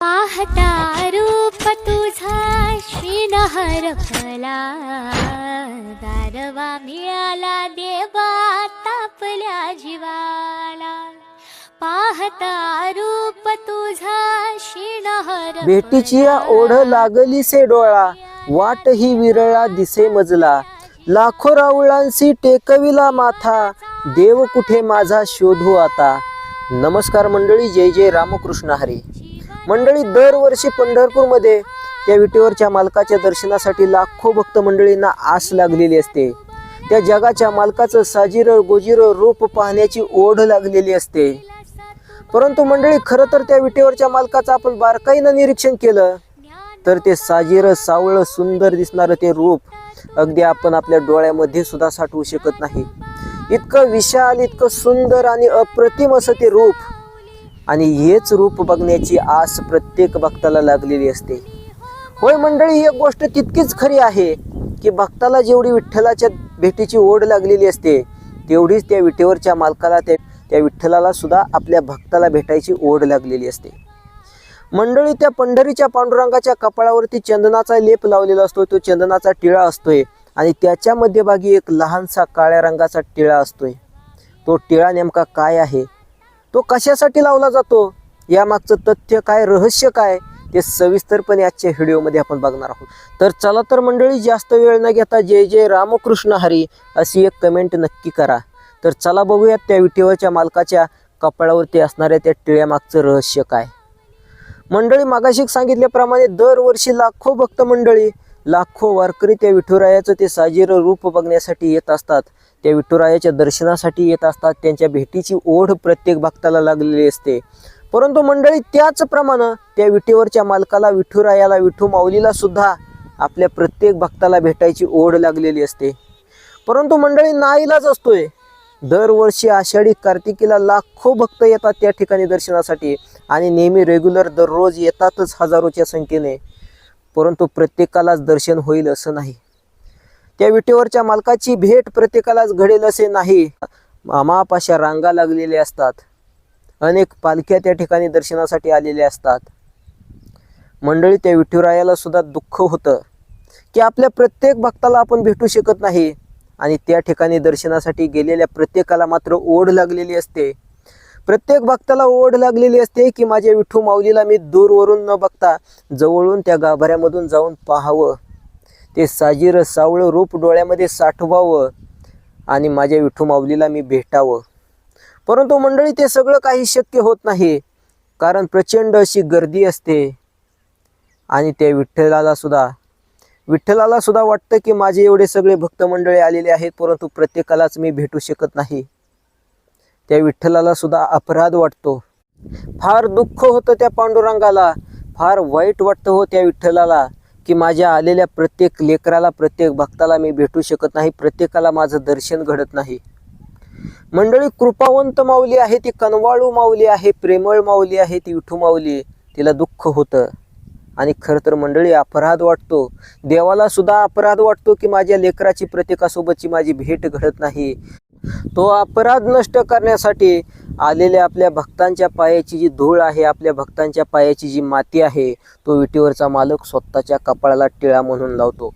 पाहता रूप तुझा श्रीनहर फला गारवा मिळाला देवा तापल्या जीवाला. पाहता रूप तुझा श्रीनहर भेटीची या ओढ लागली से डोळा वाट ही विरळा दिसे मजला. लाखो रावळांशी टेकविला माथा देव कुठे माझा शोधू आता. नमस्कार मंडळी जय जय रामकृष्ण हरी. मंडळी दरवर्षी पंढरपूरमध्ये त्या विटेवरच्या मालकाच्या दर्शनासाठी लाखो भक्त मंडळींना आस लागलेली असते. त्या जगाच्या मालकाचं साजिर गोजीर रूप पाहण्याची ओढ लागलेली असते. परंतु मंडळी खरं तर त्या विटेवरच्या मालकाचं आपण बारकाईनं निरीक्षण केलं तर ते साजिरं सावळं सुंदर दिसणारं ते रूप अगदी आपण आपल्या डोळ्यामध्ये सुद्धा साठवू शकत नाही. इतकं विशाल इतकं सुंदर आणि अप्रतिम असं ते रूप आणि हेच रूप बघण्याची आस प्रत्येक भक्ताला लागलेली असते. होय मंडळी ही एक गोष्ट तितकीच खरी आहे की भक्ताला जेवढी विठ्ठलाच्या भेटीची ओढ लागलेली असते तेवढीच त्या विटेवरच्या मालकाला त्या त्या विठ्ठलाला सुद्धा आपल्या भक्ताला भेटायची ओढ लागलेली असते. मंडळी त्या पंढरीच्या पांडुरंगाच्या कपाळावरती चंदनाचा लेप लावलेला असतो तो चंदनाचा टिळा असतोय आणि त्याच्या मध्यभागी एक लहानसा काळ्या रंगाचा टिळा असतोय. तो टिळा नेमका काय आहे? तो कशासाठी लावला जातो? यामागचं तथ्य काय रहस्य काय? ते सविस्तरपणे आजच्या व्हिडिओमध्ये आपण बघणार आहोत. तर चला तर मंडळी जास्त वेळ न घेता जय जय रामकृष्ण हरी अशी एक कमेंट नक्की करा. तर चला बघूयात त्या विटेवरच्या मालकाच्या कपाळावरती असणाऱ्या त्या टिळ्यामागचं रहस्य काय. मंडळी मागाशी सांगितल्याप्रमाणे दरवर्षी लाखो भक्त मंडळी लाखो वारकरी त्या विठुरायाचं ते साजीर रूप बघण्यासाठी येत असतात. त्या विठुरायाच्या दर्शनासाठी येत असतात. त्यांच्या भेटीची ओढ प्रत्येक भक्ताला लागलेली असते. परंतु मंडळी त्याचप्रमाणे त्या विटेवरच्या मालकाला विठुरायाला विठू माऊलीला सुद्धा आपल्या प्रत्येक भक्ताला भेटायची ओढ लागलेली असते. परंतु मंडळी नाईलाच असतोय. दरवर्षी आषाढी कार्तिकीला लाखो भक्त येतात त्या ठिकाणी दर्शनासाठी आणि नेहमी रेग्युलर दररोज येतातच हजारोच्या संख्येने. परंतु प्रत्येकालाच दर्शन होईल असं नाही. त्या विटेवरच्या मालकाची भेट प्रत्येकालाच घडेल असे नाही. मामापाशा रांगा लागलेल्या असतात. अनेक पालख्या त्या ठिकाणी दर्शनासाठी आलेल्या असतात. मंडळी त्या विठुरायाला सुद्धा दुःख होतं की आपल्या प्रत्येक भक्ताला आपण भेटू शकत नाही आणि त्या ठिकाणी दर्शनासाठी गेलेल्या प्रत्येकाला मात्र ओढ लागलेली असते. प्रत्येक भक्ताला ओढ लागलेली असते की माझ्या विठ्ठू माऊलीला मी दूरवरून न बघता जवळून त्या गाभाऱ्यामधून जाऊन पाहावं. ते साजीर सावळं रूप डोळ्यामध्ये साठवावं आणि माझ्या विठ्ठू माऊलीला मी भेटावं. परंतु मंडळी ते सगळं काही शक्य होत नाही. कारण प्रचंड अशी गर्दी असते. आणि त्या विठ्ठलाला सुद्धा विठ्ठलाला सुद्धा वाटतं की माझे एवढे सगळे भक्तमंडळी आलेले आहेत परंतु प्रत्येकालाच मी भेटू शकत नाही. त्या विठ्ठलाला सुद्धा अपराध वाटतो. फार दुःख होतं त्या पांडुरंगाला. फार वाईट वाटतं हो त्या विठ्ठलाला की माझ्या आलेल्या प्रत्येक लेकराला प्रत्येक भक्ताला मी भेटू शकत नाही प्रत्येकाला माझं दर्शन घडत नाही. मंडळी कृपावंत माऊली आहे ती कनवाळू माऊली आहे प्रेमळ माऊली आहे ती विठू माऊली. तिला दुःख होतं. आणि खरं तर मंडळी अपराध वाटतो. देवाला सुद्धा अपराध वाटतो की माझ्या लेकराची प्रत्येकासोबतची माझी भेट घडत नाही. तो अपराध नष्ट करण्यासाठी आलेल्या आपल्या भक्तांच्या पायाची जी धूळ आहे आपल्या भक्तांच्या पायाची जी माती आहे तो विटीवरचा मालक स्वतःच्या कपाळाला टिळा म्हणून लावतो.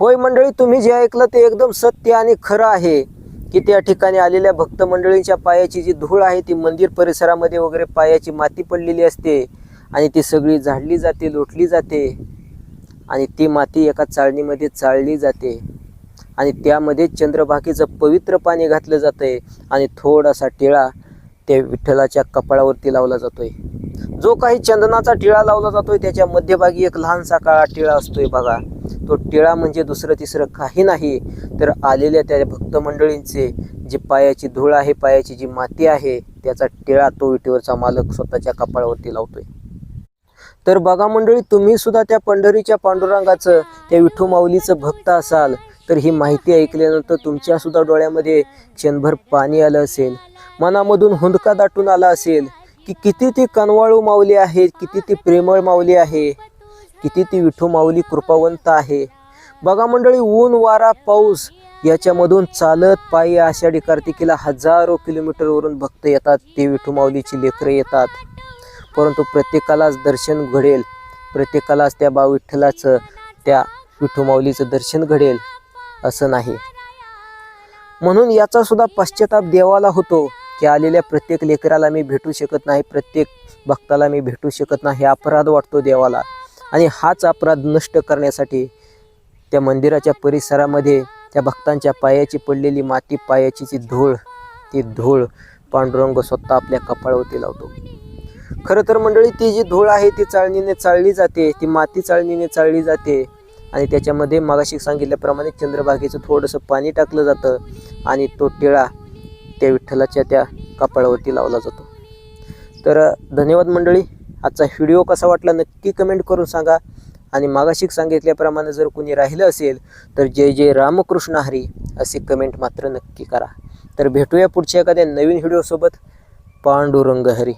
होय मंडळी तुम्ही जे ऐकलं ते एकदम सत्य आणि खरं आहे की त्या ठिकाणी आलेल्या भक्त मंडळींच्या पायाची जी धूळ आहे ती मंदिर परिसरामध्ये वगैरे पायाची माती पडलेली असते आणि ती सगळी झाडली जाते लोटली जाते आणि ती माती एका चाळणीमध्ये चाळली जाते. आणि त्यामध्ये चंद्रभागेचं पवित्र पाणी घातलं जातं आहे आणि थोडासा टिळा त्या विठ्ठलाच्या कपाळावरती लावला जातोय. जो काही चंदनाचा टिळा लावला जातोय त्याच्या मध्यभागी एक लहानसा काळा टिळा असतोय बघा. तो टिळा म्हणजे दुसरं तिसरं काही नाही तर आलेल्या त्या भक्त मंडळींचे जी पायाची धूळ आहे पायाची जी माती आहे त्याचा टिळा तो विटीवरचा मालक स्वतःच्या कपाळावरती लावतोय. तर बघा मंडळी तुम्ही सुद्धा त्या पंढरीच्या पांडुरंगाचं त्या विठू माऊलीचं भक्त असाल तर ही माहिती ऐकल्यानंतर तुमच्यासुद्धा डोळ्यामध्ये क्षणभर पाणी आलं असेल. मनामधून हुंदका दाटून आला असेल की किती ती कनवाळू माऊली आहे किती ती प्रेमळ माऊली आहे किती ती विठू माऊली कृपावंत आहे. बघा मंडळी ऊन वारा पाऊस याच्यामधून चालत पायी आषाढी कार्तिकीला हजारो किलोमीटरवरून भक्त येतात ते विठू माऊलीची लेकरं येतात. परंतु प्रत्येकालाच दर्शन घडेल. प्रत्येकालाच त्या बा विठ्ठलाचं त्या विठुमाऊलीचं दर्शन घडेल. असं नाही. म्हणून याचा सुद्धा पश्चाताप देवाला होतो की आलेल्या प्रत्येक लेकराला मी भेटू शकत नाही प्रत्येक भक्ताला मी भेटू शकत नाही अपराध वाटतो देवाला. आणि हाच अपराध नष्ट करण्यासाठी त्या मंदिराच्या परिसरामध्ये त्या भक्तांच्या पायाची पडलेली माती पायाची जी धूळ ती धूळ पांडुरंग स्वतः आपल्या कपाळावरती लावतो. खरं तर मंडळी ती जी धूळ आहे ती चाळणीने चाळली जाते ती माती चाळणीने चाळली जाते. आणि त्याच्यामध्ये मागाशी सांगितल्याप्रमाणे चंद्रभागेचं थोडंसं पाणी टाकलं जातं आणि तो टिळा त्या विठ्ठलाच्या त्या कपाळावरती लावला जातो. तर धन्यवाद मंडळी. आजचा व्हिडिओ कसा वाटला नक्की कमेंट करून सांगा. आणि मागाशी सांगितल्याप्रमाणे जर कोणी राहिलं असेल तर जय जय रामकृष्ण हरी असे कमेंट मात्र नक्की करा. तर भेटूया पुढच्या एखाद्या नवीन व्हिडिओसोबत. पांडुरंग हरी.